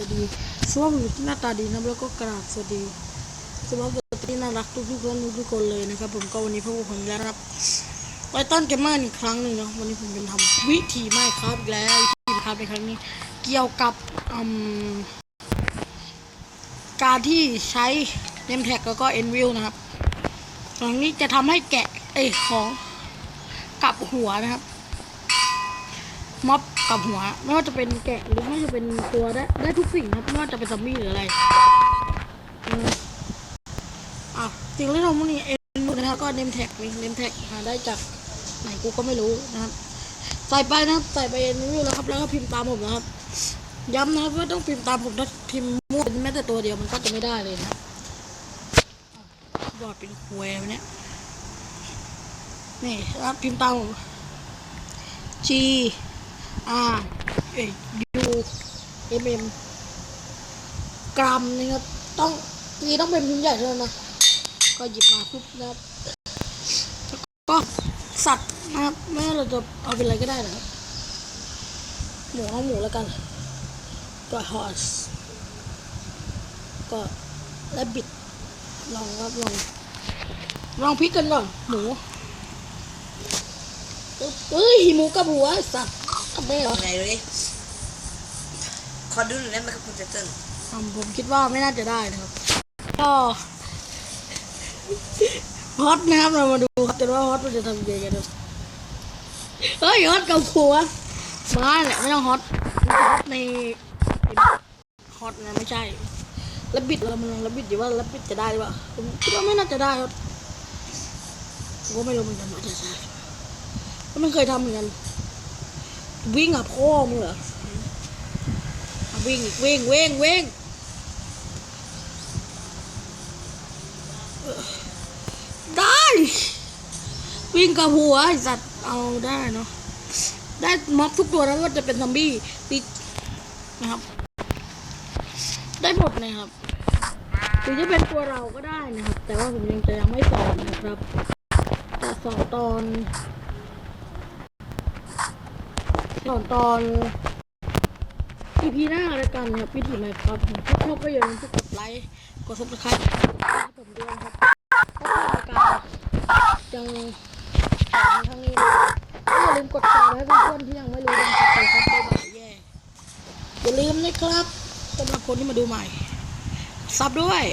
สวัสดีสวัสดีหน้าตาดีนะแล้วก็กราบสวัสดีสวัสดีที่น่ารักทุกๆคนทุกๆคนเลยนะครับ ผมก็วันนี้พวกผมแล้รับไวตันเกมเมอร์อีกครั้งหนึ่งเนาะวันนี้ผมจะทำวิธีไม่ครับอีกแล้ววิธีครับในครั้งนี้ เกี่ยวกับการที่ใช้เนมแท็กแล้วก็เอ็นวิวนะครับครั้งนี้จะทำให้แกะเอ้ยของกลับหัวนะครับ ม็อบกับหัว ไม่ว่าจะเป็นแกะหรือไม่ว่าจะเป็นตัวได้ได้ทุกสิ่งครับ ไม่ว่าจะเป็นซอมบี้หรืออะไรอะสิ่งที่เราวันนี้เอ็นดูนะครับก็เนมแท็กนี่เนมแท็กหาได้จากไหนกูก็ไม่รู้นะครับ ใส่ไปนะครับใส่ไปเอ็นวิวแล้วครับ แล้วก็พิมพ์ตามผมนะครับ ย้ำนะครับว่าต้องพิมพ์ตามผมถ้าพิมพ์มั่วแม้แต่ตัวเดียวมันก็จะไม่ได้เลยนะบอดเป็นหวยวันเนี้ยนี่ครับพิมพ์ตามผม G R เอ้ย U M M กรัมนะครับ ต้องนี่ต้องเป็นพิมพ์ใหญ่เท่านั้นนะ ก็หยิบมาปุ๊บนะครับก็สัตว์นะครับไม่เราจะเอาเป็นอะไรก็ได้นะครับ หมูเอาหมูแล้วกันก็ horse ก็ rabbit ลองครับลองลองพลิกกันก่อนหมูเอ้ยหมูกับหัวสัตว์ ทำไมเหรอไหนดูดิขอดูหน่อยได้ไหมครับคุณเจเติ้ลอืมผมคิดว่าไม่น่าจะได้นะครับ ก็ฮอตนะครับเรามาดูครับแต่ว่าฮอตมันจะทำยังไงกันดูเฮ้ยฮอตกับหัวมาแหละไม่ต้องฮอตฮอตในฮอตนะไม่ใช่แล้วบิดเรามันลองแล้วบิดดีว่าแล้วบิดจะได้หรือเปล่าผมคิดว่าไม่น่าจะได้ครับผมก็ไม่รู้เหมือนกันว่าจะได้ก็ไม่เคยทำเหมือนกัน วิ่งอะพ่อมึงเหรอวิ่งอีกวิ่งเวิ่งวิ่งได้ วิ่งกับหัวไอสัตว์เอาได้เนาะได้ม็อบทุกตัวนะว่าจะเป็นซอมบี้ติดนะครับ ได้หมดนะครับหรือจะเป็นตัวเราก็ได้นะครับ แต่ว่าผมยังจะยังไม่สอนนะครับจะสอนตอน สอนตอน EP หน้าแล้วกันนะครับวิธีไหมครับผมถ้าชอบก็อย่าลืมกดไลค์กดซับสไครต์ให้ผมด้วยนะครับถ้าเพื่อนรายการยังสอนทางนี้นะอย่าลืมกดแชร์ให้เพื่อนๆที่ยังไม่รู้นะครับครับบ๊ายบายแย่อย่าลืมนะครับสำหรับคนที่มาดูใหม่ซับด้วย